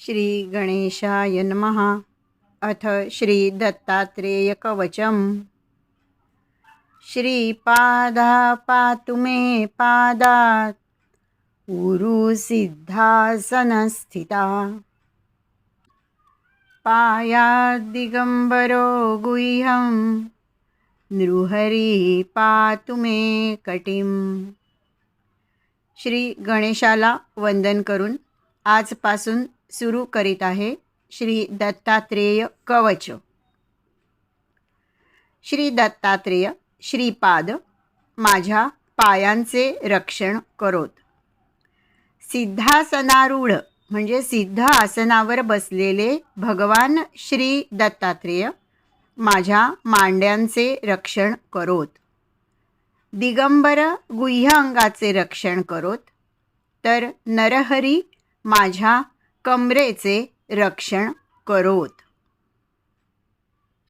श्री गणेशाय नमः. अथ श्री दत्तात्रेयकवचम् श्रीपादा पातु मे पादात्। उरुसिद्धासनस्थिता पायाद्दिगम्बरो गुह्यं नृहरी पातु मे कटिम्। श्री गणेशाला वंदन करून आजपासून सुरू करीत आहे. श्री दत्तात्रेय कवच. श्री दत्तात्रेय श्रीपाद माझ्या पायांचे रक्षण करोत. सिद्धासनारूढ म्हणजे सिद्ध आसनावर बसलेले भगवान श्री दत्तात्रेय माझ्या मांड्यांचे रक्षण करोत. दिगंबर गुह्य अंगाचे रक्षण करोत. तर नरहरी माझ्या कमरेचे रक्षण करोत.